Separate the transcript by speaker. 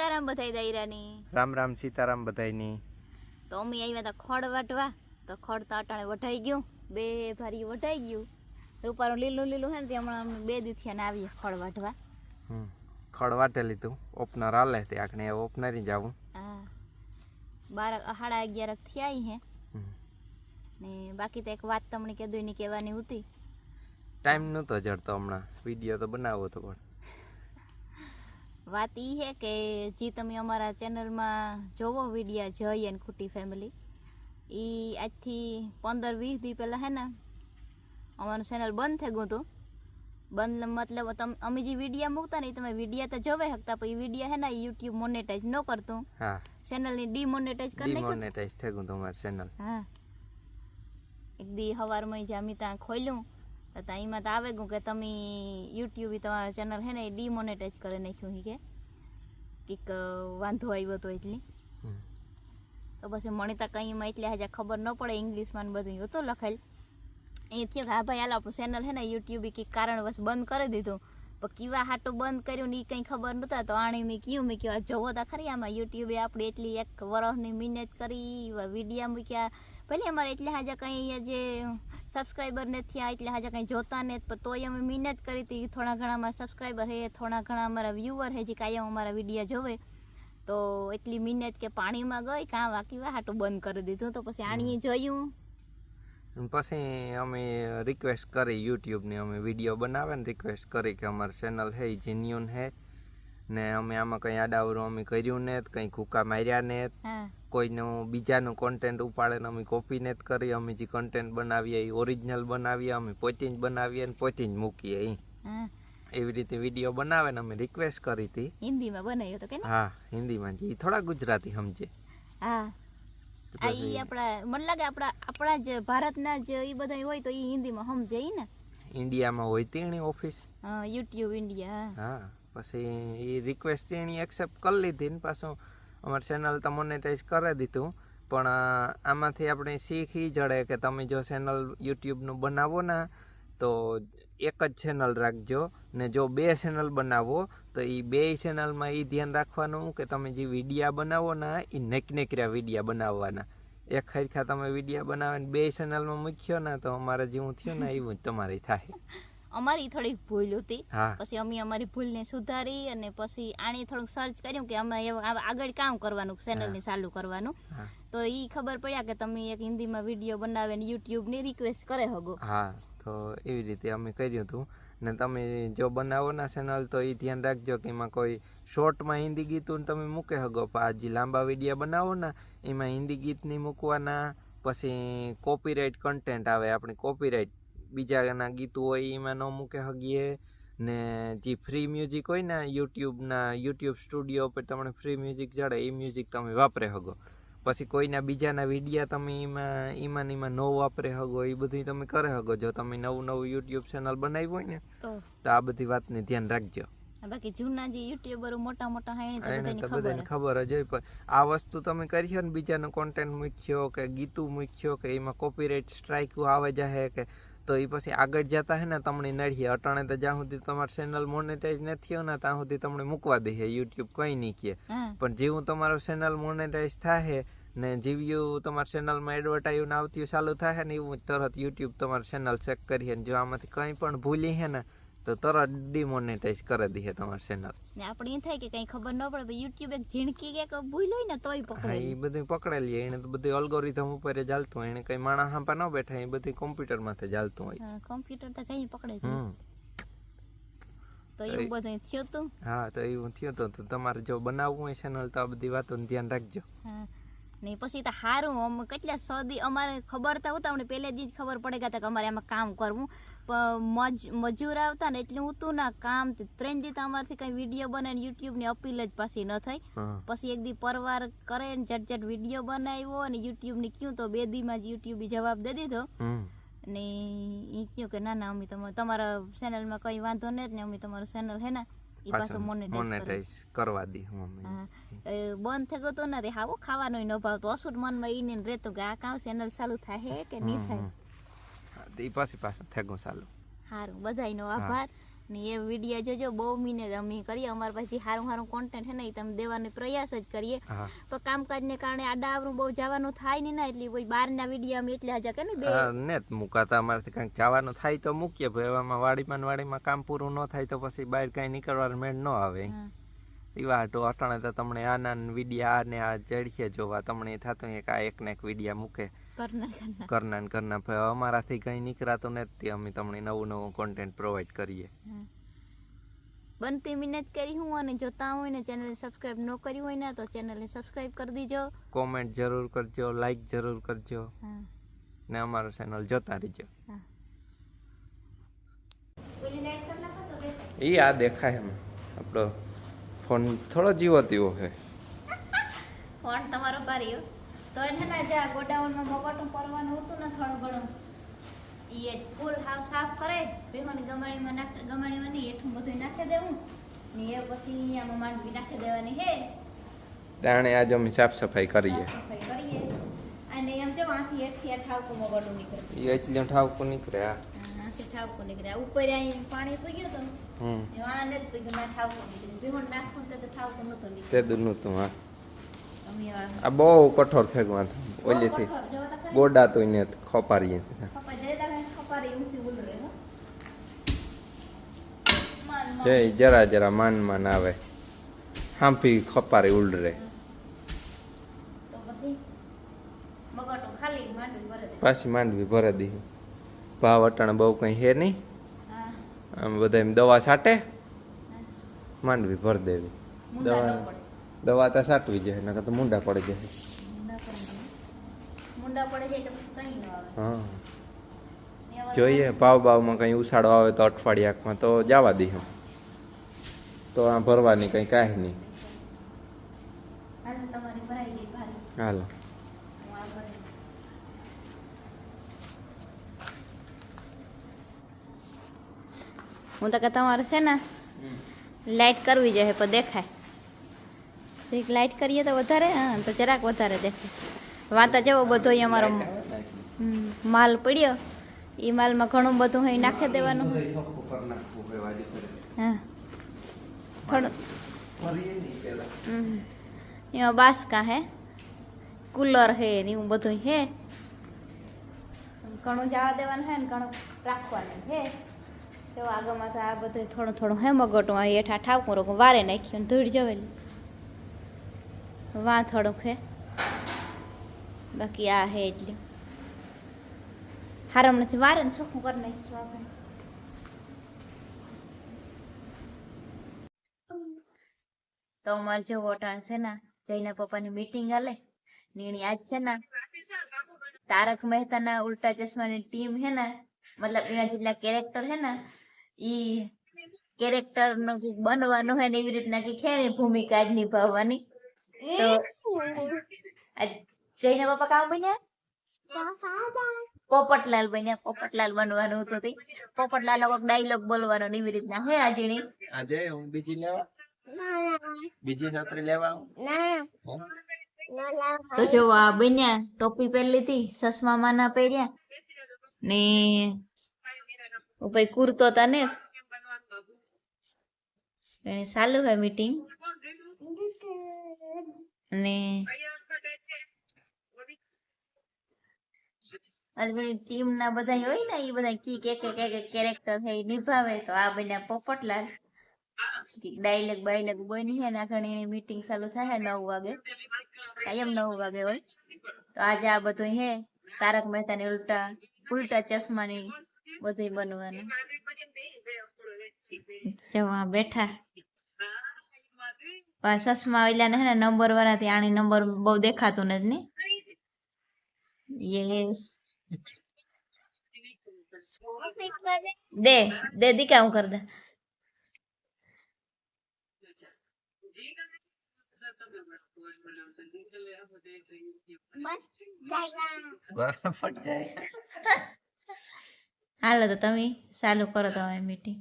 Speaker 1: સીતારામ બધાય દાયરાની
Speaker 2: રામ રામ સીતારામ બધાયની.
Speaker 1: તો અમે આવ્યા હતા ખોડ વાટવા. તો ખોડ તો અટાણે વઢાઈ ગયું. બે ભારી વઢાઈ ગયું. રૂપારું લીલું લીલું હે ને તે હમણાં અમે બે દીથી ને આવીએ ખોડ વાટવા.
Speaker 2: ખડ વાટે લીધું. ઓપનર હાલે તે આખને ઓપનરી જાવું.
Speaker 1: હા. બાર સાડા અગિયાર થયા હે.
Speaker 2: હમ.
Speaker 1: ને બાકી તો એક વાત તમને કીધું એની કહેવાની હતી.
Speaker 2: ટાઈમ નહોતો જડતો હમણાં. વીડિયો તો બનાવો તો પણ
Speaker 1: વાત ઈ હે કે જે તમે અમારા ચેનલમાં જોવો વિડીયા જય અને ખોટી ફેમિલી ઈ આજથી પંદર વીસ દી પહેલાં હે ને અમારું ચેનલ બંધ થઈ ગયું હતું. બંધ મતલબ તમે અમે જે વિડીયા મૂકતા ને એ તમે વિડીયા તો જોવે શકતા પણ એ વિડીયા હે ને યુટ્યુબ મોનેટાઈઝ ન કરતું. ચેનલની ડીમોનેટાઈઝ કરી
Speaker 2: ડિમોનેટાઈઝ થઈ ગયું તમારું ચેનલ
Speaker 1: હા. એક દી સવારમાં જે અમે ત્યાં ખોલ્યું તો ત્યાં એમાં તો આવે ગયું કે તમે યુટ્યુબ તમારા ચેનલ હે ને એ ડીમોનેટાઈઝ કરી નાખ્યું કે. કંઈક વાંધો આવ્યો હતો એટલી. તો પછી મને તો કંઈ એમાં એટલે હજા ખબર ન પડે ઇંગ્લિશમાં ને બધું હતો લખેલ એ થયું કે હા ભાઈ હાલ આપણું ચેનલ હે ને યુટ્યુબ કંઈક કારણવશ બંધ કરી દીધું. પણ કીવા હાટું બંધ કર્યું ને એ કંઈ ખબર નહોતા. તો આણે મેં કયું મેં કહેવાય જોવો તા ખરી આમાં યુટ્યુબે આપણે એટલી એક વરસની મહેનત કરી વિડીયા મૂક્યા. ભલે અમારે એટલે હાજા કંઈ જે સબસ્ક્રાઈબર નથી થયા, એટલે હાજા કંઈ જોતા નથી પણ તોય અમે મહેનત કરી હતી. થોડા ઘણા અમારા સબસ્ક્રાઈબર હે, થોડા ઘણા અમારા વ્યૂવર હે, જે કાયમ અમારા વિડીયા જોવે. તો એટલી મહેનત કે પાણીમાં ગઈ, કાં વાકી હાટું બંધ કરી દીધું. તો પછી આણીએ જોયું.
Speaker 2: પછી અમે રિક્વેસ્ટ કરી યુટ્યુબની અમે વીડિયો બનાવે ને રિક્વેસ્ટ કરી કે અમારી ચેનલ હે જેન્યુન હે. ને અમે આમાં કંઈ આડાવરું અમે કર્યું ને કંઈ કૂકા માર્યા ને કોઈનું બીજાનું કોન્ટેન્ટ ઉપાડે ને અમે કોપી ને કરી અમે જે કન્ટેન્ટ બનાવીએ એ ઓરિજિનલ બનાવીએ અમે પોતે જ બનાવીએ ને પોતે જ મૂકીએ
Speaker 1: એ
Speaker 2: એવી રીતે વીડિયો બનાવે ને અમે રિક્વેસ્ટ કરી હતી.
Speaker 1: હિન્દીમાં બનાવ્યો તો કે
Speaker 2: હા હિન્દીમાં જે. થોડા ગુજરાતી સમજે.
Speaker 1: હા. આ ઈ આપણા મને લાગે આપણા આપણા જ ભારતના જ ઈ બધા હોય તો ઈ હિન્દીમાં સમજે ઈ ને?
Speaker 2: ઇન્ડિયામાં હોય તેણી ઓફિસ.
Speaker 1: હા, યુટ્યુબ ઇન્ડિયા
Speaker 2: હા. પછી એ રિક્વેસ્ટ એની એક્સેપ્ટ કરી લીધી ને પાછું અમારું ચેનલ તો મોનેટાઈઝ કરી દીધું. પણ આમાંથી આપણે શીખ જડે કે તમે જો ચેનલ યુટ્યુબનું બનાવો ને તો એક જ ચેનલ રાખજો. ને જો બે ચેનલ બનાવો તો એ બે ચેનલમાં એ ધ્યાન રાખવાનું કે તમે જે વિડીયા બનાવો ને એ નેકનેકર્યા વિડીયા બનાવવાના. એક ખરખા તમે વિડીયા બનાવીને બે ચેનલમાં મૂક્યો ને તો અમારે જેવું થયું ને એવું જ તમારે થાય.
Speaker 1: અમારી થોડીક ભૂલ હતી. પછી અમે અમારી ભૂલને સુધારી અને પછી આણે થોડુંક સર્ચ કર્યું કે અમે આગળ કામ કરવાનું ચેનલને ચાલુ કરવાનું. તો ઈ ખબર પડ્યા કે તમે એક હિન્દીમાં વીડિયો બનાવે ને યુટ્યુબની રિક્વેસ્ટ કરે હગો.
Speaker 2: હા. તો એવી રીતે અમે કર્યું હતું. ને તમે જો બનાવો ના ચેનલ તો એ ધ્યાન રાખજો કે એમાં કોઈ શોર્ટમાં હિન્દી ગીતું તમે મૂકે હગો પણ આ જે લાંબા વિડીયા બનાવો ને એમાં હિન્દી ગીતની મૂકવાના, પછી કોપીરાઇટ કન્ટેન્ટ આવે. આપણે કોપીરાઇટ બીજાના ગીતો હોય એમાં ન મૂકે હગીએ ને જે ફ્રી મ્યુઝિક હોય ને યુટ્યુબના યુટ્યુબ સ્ટુડિયો પર તમને ફ્રી મ્યુઝિક જડે એ મ્યુઝિક તમે વાપરે હગો પછી કોઈના બીજાના વિડીયા તમે એમાં એમાં એમાં ન વાપરે હગો એ બધું તમે કરે હગો. જો તમે નવું નવું યુટ્યુબ ચેનલ બનાવ્યું હોય ને
Speaker 1: તો.
Speaker 2: આ બધી વાતને ધ્યાન રાખજો.
Speaker 1: બાકી જૂના જે યુટ્યુબરો મોટા મોટા હાઈ તો બધાની ખબર
Speaker 2: જ હોય પણ આ વસ્તુ તમે કર્યો ને બીજાનો કોન્ટેન્ટ મૂક્યો કે ગીતું મૂક્યો કે એમાં કોપીરાઇટ સ્ટ્રાઇક આવે જાહે કે તો એ પછી આગળ જતા હે ને તમને નડીએ. અટાણે તો જ્યાં સુધી તમારી ચેનલ મોનેટાઈઝ નથી થયો ને ત્યાં સુધી તમને મૂકવા દે યુટ્યુબ કંઈ નહીં
Speaker 1: કે
Speaker 2: પણ જેવું તમારું ચેનલ મોનેટાઈઝ થાય ને જીવ્યું તમારી ચેનલમાં એડવર્ટાઈઝ આવતી ચાલુ થાય ને એવું તરત યુટ્યુબ તમારી ચેનલ ચેક કરીએ જો આમાંથી કંઈ પણ ભૂલી હે ને તો તરત ડિમોનેટાઈઝ કરી દઈએ તમારી ચેનલ
Speaker 1: ને આપણે એ થાય કે કઈ ખબર ન પડે યુટ્યુબ એક ઝીણકી કે ભૂલ હોય ને તોય પકડે
Speaker 2: એ બધું પકડેલી એને તો બધું અલ્ગોરિધમ ઉપર ચાલતું હોય એને કઈ માણસ હાંપા ન બેઠા એ બધું કોમ્પ્યુટરમાંથી ચાલતું હોય.
Speaker 1: કોમ્પ્યુટર તો કઈ પકડે
Speaker 2: છે
Speaker 1: તો એવું બધું થયું તું?
Speaker 2: હા તો એવું થયું તો તો તમારે જો બનાવવું હોય ચેનલ તો આ બધી વાતોનું ધ્યાન રાખજો.
Speaker 1: હા. ને પછી તો સારું આમ કેટલા સદી અમારે ખબર તો હોતા અમને પહેલેથી જ ખબર પડે કે અમારે એમાં કામ કરવું. મજૂર આવતા ને એટલે હું ના કામ તે ત્રણ દી તો અમારથી કઈ વીડિયો બને યુટ્યુબની અપીલ જ પાછી ન થઈ. પછી એક દી પરવાર કરે ને જટ જટ વીડિયો બનાવ્યો અને યુટ્યુબની કયું તો બે દીમાં જ યુટ્યુબ જવાબ દે દીધો. ને એ કયું કે ના ના અમે તમારા તમારા ચેનલમાં કઈ વાંધો નહીં ને અમે તમારું ચેનલ હે ને એ પાછો મોનેટાઈઝ
Speaker 2: કરવા દી હું
Speaker 1: હા. બંધ થઈ ગયો તો ના રે હાવો ખાવાનો ન ભાવતો અસુર મનમાં ઈને ને રહેતો કે આ કામ ચેનલ ચાલુ થાય કે નહીં થાય?
Speaker 2: હા, તો એ પછી પાછું થેગો ચાલુ
Speaker 1: સારું બધાયનો આભાર. ને એ વીડિયો જોજો બહુ મીને અમે કરીએ. અમારે પાસે સારું સારું કોન્ટેન્ટ હે ને એ તમે દેવાનો પ્રયાસ જ કરીએ. પણ કામકાજને કારણે આડા આવરું બહુ જવાનું થાય ને ના એટલે કોઈ બહારના વીડિયો અમે એટલે હજા કે ને દે
Speaker 2: ને મુકાતા અમારાથી કંઈક જવાનું થાય તો મૂકીએ ભાઈ એવામાં વાડીમાં વાડીમાં કામ પૂરું ન થાય તો પછી બહાર કાંઈ નીકળવાનું મેળ ન આવે. એવા હાટુ અટાણે તો તમને આના વિડીયા આ ને આ જડખે જોવા તમને થતું કે આ એક ને એક વિડીયા મૂકે.
Speaker 1: કરના કરના
Speaker 2: ભાઈ અમારાથી કંઈ નીકળાતું નથી. અમે તમને નવું નવું કોન્ટેન્ટ પ્રોવાઈડ કરીએ.
Speaker 1: બનતી મહેનત કરી હું અને જોતા હોય ને ચેનલ સબસ્ક્રાઇબ ન કર્યું હોય ને તો ચેનલને સબસ્ક્રાઇબ કરી દીજો.
Speaker 2: કોમેન્ટ જરૂર કરજો લાઈક જરૂર કરજો. ને અમારું ચેનલ જોતા રહેજો.
Speaker 1: કરી.
Speaker 2: એ આ દેખાય એમ. આપણો ફોન થોડો જીવો તેવો છે.
Speaker 1: ફોન તમારો ભારી હો. તો એને ના જા ગોડાઉનમાં મગટું પરવાનું હતું ને થોડું ઘણું એ ફૂલ હાવ સાફ કરે ભેગોની ગમાણીમાં નાખ ગમાણીમાં નહીં હેઠું બધું નાખી દેવું. ને એ પછી અહીંયા માંડવી નાખી દેવાની હે.
Speaker 2: દાણે આજે અમે સાફ સફાઈ કરીએ.
Speaker 1: સફાઈ કરીએ. અને એમ જો આથી એઠથી આ ઠાવકું મગટું નીકળે.
Speaker 2: એ એટલે ઠાવકું નીકળે હા.
Speaker 1: આથી ઠાવકું નીકળે. આ ઉપર અહીં પાણી પી ગયું હતું
Speaker 2: હમ.
Speaker 1: ને આ નથી પી ગયું ના ઠાવકું નીકળ્યું. નાખવું તો ઠાવકું નહોતું નીકળ્યું
Speaker 2: તે દૂર તું હા.
Speaker 1: આ
Speaker 2: બહુ કઠોર ગયું ઓલીથી ગોડા તો એને ખપારીએ. જય જરા જરા માન માન આવે. હાંફી ખપારી ઉલરે.
Speaker 1: તો પછી માંડવી ભરે દે.
Speaker 2: ભાવ અટાણે બહુ કંઈ હે નહીં. આમ બધા એમ દવા છાંટે. માંડવી ભર દેવી. દવા દવા તો સાટવી જાય નકર તો મુંડા પડી જાય.
Speaker 1: મુંડા પડે જાય. મુંડા પડે જાય તો પછી કઈ ન આવે.
Speaker 2: હા. જોઈએ ભાવ ભાવમાં કંઈ ઉછાળો આવે તો અઠવાડિયામાં તો જવા દઈ હમ તો આ ભરવાની કંઈ કાંઈ નહીં.
Speaker 1: હાલ તમારી ભરાઈ ગઈ ભારી.
Speaker 2: હાલો.
Speaker 1: હું આ હું તો કે તમારે છે ને લાઈટ કરવી જોઈએ પણ દેખાય. જરીક લાઈટ કરીએ તો વધારે, હા, તો જરાક વધારે દેખાય. વાતા જેવો બધો અમારો માલ પડ્યો. એ માલમાં ઘણું બધું અહીં નાખી દેવાનું. હા. થોડું. એમાં બાસકા હે. કુલર હે ને એવું બધું હે. ઘણું જવા દેવાનું હે ને ઘણું રાખવાનું હે. તો આગળમાં તો આ બધું થોડું થોડું હે મગટું હેઠા ઠાવકું રોકું, વારે નાખ્યું ધૂળ જવેલી. વા થોડુંક હે. બાકી આ હે એટલે. હારમ નથી વારે ને ચોખ્ખું કરી નાખીશું આપણે. તો અમારે જો વોટાણ છે ને જઈને પપ્પાની મીટિંગ હાલે. નીણી આજ છે ને, તારક મહેતાના ઉલ્ટા ચશ્માની ટીમ હે ને, મતલબ એના જેટલા કેરેક્ટર હે ને, ઈ કેરેક્ટરનું બનવાનું હે ને એવી રીતના કે ખેણી ભૂમિકા જ નિભાવવાની. તો જયના પપ્પા કામ બન્યા? પોપટલાલ બન્યા. પોપટલાલ બનવાનું હતું તે. પોપટલાલ કોઈક ડાયલોગ બોલવાનો ને એવી રીતના. હે આજીણી?
Speaker 2: આજે હું બીજી લેવા? બીજી છત્રી લેવા
Speaker 1: તો જો આ બન્યા ટોપી પહેરી લીધી ચશ્મા માના પહેર્યા. ને ઉપર કુર્તો તને એને ચાલુ હે મીટિંગ અને ટીમ ના બધા હોય ને એ બધા કી કે કે કે કેરેક્ટર છે એ નિભાવે તો આ બન્યા પોપટલાલ. ડાયલેગ બાયલેગ બની છે ને ઘણી એની મીટિંગ ચાલુ થાય નવ વાગે. કાયમ નવ વાગે હોય. તો આજે આ બધું હે તારક મહેતા ની ઉલટા ઉલ્ટા ઉલ્ટા ચશ્માની બધું બનવાનું. જો બેઠા. આ ચશ્મા ઓલા ને હે ને નંબર વાળાથી આની નંબર બહુ દેખાતું નથી ને? યસ દે દે દીકા હું કર દે. હાલો તો તમે ચાલુ કરો તમે મીટિંગ